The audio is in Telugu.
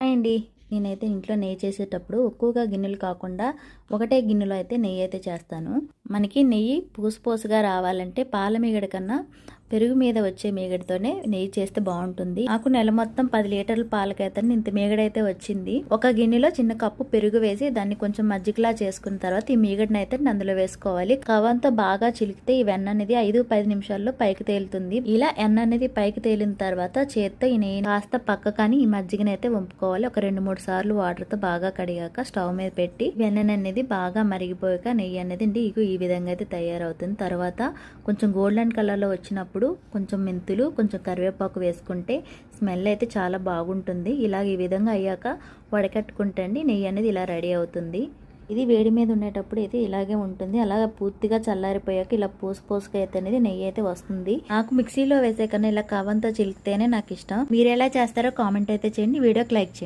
అండి. నేనైతే ఇంట్లో నెయ్యి చేసేటప్పుడు ఎక్కువగా గిన్నెలు కాకుండా ఒకటే గిన్నెలో అయితే నెయ్యి అయితే చేస్తాను. మనకి నెయ్యి పూసుపూసుగా రావాలంటే పాల మీగడ కన్నా పెరుగు మీద వచ్చే మీగడతోనే నెయ్యి చేస్తే బాగుంటుంది. నాకు నెల మొత్తం పది లీటర్ల పాలకైతే ఇంత మీగడైతే వచ్చింది. ఒక గిన్నెలో చిన్న కప్పు పెరుగు వేసి దాన్ని కొంచెం మజ్జిగలా చేసుకున్న తర్వాత ఈ మీగడని అయితే అందులో వేసుకోవాలి. కవంతో బాగా చిలికితే ఈ వెన్న అనేది ఐదు పది నిమిషాల్లో పైకి తేలుతుంది. ఇలా ఎన్న అనేది పైకి తేలిన తర్వాత చేత్తో ఈ నెయ్యి కాస్త పక్క కానీ ఈ మజ్జిగని అయితే వంపుకోవాలి. ఒక రెండు మూడు సార్లు వాటర్తో బాగా కడిగాక స్టవ్ మీద పెట్టి వెన్న అనేది బాగా మరిగిపోయాక నెయ్యి అనేది ఈ ఈ విధంగా అయితే తయారవుతుంది. తర్వాత కొంచెం గోల్డెన్ కలర్లో వచ్చినప్పుడు కొంచెం మెంతులు కొంచెం కరివేపాకు వేసుకుంటే స్మెల్ అయితే చాలా బాగుంటుంది. ఇలా ఈ విధంగా అయ్యాక వడకట్టుకుంటండి. నెయ్యి అనేది ఇలా రెడీ అవుతుంది. ఇది వేడి మీద ఉండేటప్పుడు అయితే ఇలాగే ఉంటుంది. అలాగే పూర్తిగా చల్లారిపోయాక ఇలా పోసు పోసుగా అయితే అనేది నెయ్యి అయితే వస్తుంది. నాకు మిక్సీలో వేసే కన్నా ఇలా కవంతో చిలికితేనే నాకు ఇష్టం. మీరు ఎలా చేస్తారో కామెంట్ అయితే చేయండి. వీడియోకి లైక్ చేయండి.